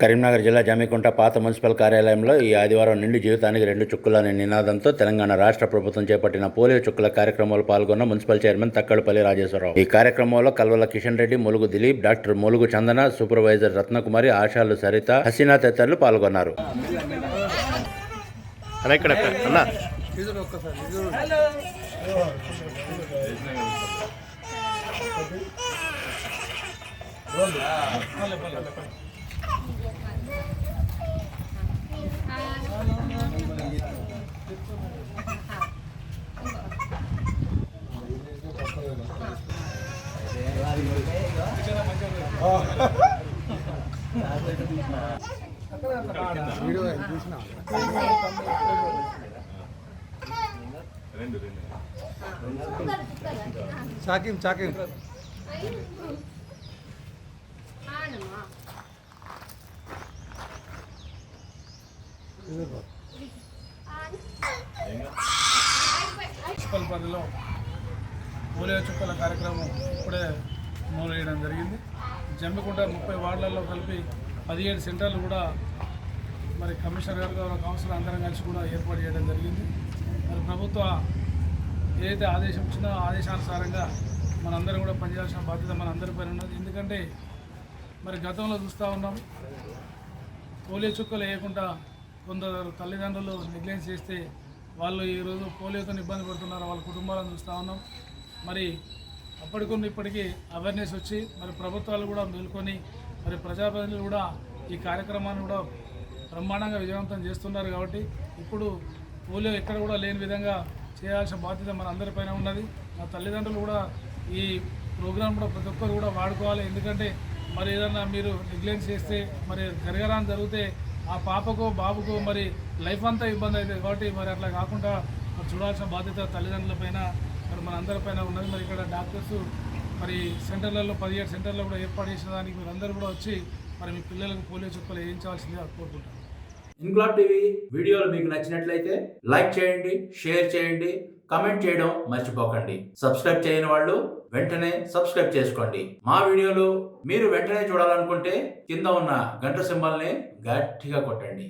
కరీంనగర్ జిల్లా జమ్మికుంట పాత మున్సిపల్ కార్యాలయంలో ఈ ఆదివారం నిండు జీవితానికి రెండు చుక్కులనే నినాదంతో తెలంగాణ రాష్ట్ర ప్రభుత్వం చేపట్టిన పోలియో చుక్కుల కార్యక్రమంలో పాల్గొన్న మున్సిపల్ చైర్మన్ తక్కడపల్లి రాజేశ్వరరావు. ఈ కార్యక్రమంలో కల్వల కిషన్ రెడ్డి ములుగు దిలీప్ డాక్టర్ ములుగు చందన సూపర్వైజర్ రత్నకుమారి ఆశాలు సరిత హసీనా తదితరులు పాల్గొన్నారు. అన్నా చాకిం చాకిం. మున్సిపల్ పరిధిలో పోలియో చుక్కల కార్యక్రమం ఇప్పుడే మొదలయ్యడం జరిగింది. జమ్మికుంట ముప్పై వార్డులలో కలిపి పదిహేడు సెంటర్లు కూడా మరి కమిషనర్ గారు కౌన్సిల్ కౌన్సిలర్ అందరం కలిసి కూడా ఏర్పాటు చేయడం జరిగింది. మరి ప్రభుత్వ ఏదైతే ఆదేశం ఇచ్చినా ఆదేశానుసారంగా మనందరం కూడా పనిచేయాల్సిన బాధ్యత మనందరిపైన ఉన్నది. ఎందుకంటే మరి గతంలో చూస్తూ ఉన్నాం పోలియో చుక్కలు వేయకుండా కొందరు తల్లిదండ్రులు నెగ్లెన్స్ చేస్తే వాళ్ళు ఈరోజు పోలియోతో ఇబ్బంది పడుతున్నారు వాళ్ళ కుటుంబాలను చూస్తూ ఉన్నాం. మరి అప్పటికున్న ఇప్పటికీ అవేర్నెస్ వచ్చి మరి ప్రభుత్వాలు కూడా మేల్కొని మరి ప్రజాప్రతినిధులు కూడా ఈ కార్యక్రమాన్ని కూడా బ్రహ్మాండంగా విజయవంతం చేస్తున్నారు కాబట్టి ఇప్పుడు పోలియో ఎక్కడ కూడా లేని విధంగా చేయాల్సిన బాధ్యత మన అందరిపైన ఉన్నది. మా తల్లిదండ్రులు కూడా ఈ ప్రోగ్రాం కూడా ప్రతి ఒక్కరు కూడా వాడుకోవాలి. ఎందుకంటే మరి ఏదన్నా మీరు నెగ్లెన్స్ చేస్తే మరి గరగరాని జరిగితే ఆ పాపకు బాబుకు మరి లైఫ్ అంతా ఇబ్బంది అవుతుంది కాబట్టి మరి అట్లా కాకుండా చూడాల్సిన బాధ్యత తల్లిదండ్రులపైన మరి మన అందరిపైన ఉన్నది. మరి ఇక్కడ డాక్టర్స్ మరి సెంటర్లలో పదిహేడు సెంటర్లో కూడా ఏర్పాటు చేసిన దానికి మీరు అందరూ కూడా వచ్చి మరి మీ పిల్లలకు పోలియో చుక్కలు వేయించాల్సిందిగా కోరుకుంటాను ఇంక్లాబ్ టీవీ వీడియోలు మీకు నచ్చినట్లయితే లైక్ చేయండి షేర్ చేయండి కమెంట్ చేయడం మర్చిపోకండి. సబ్స్క్రైబ్ చేయని వాళ్ళు వెంటనే సబ్స్క్రైబ్ చేసుకోండి. మా వీడియోలు మీరు వెంటనే చూడాలనుకుంటే కింద ఉన్న గంట సింబల్ని గట్టిగా కొట్టండి.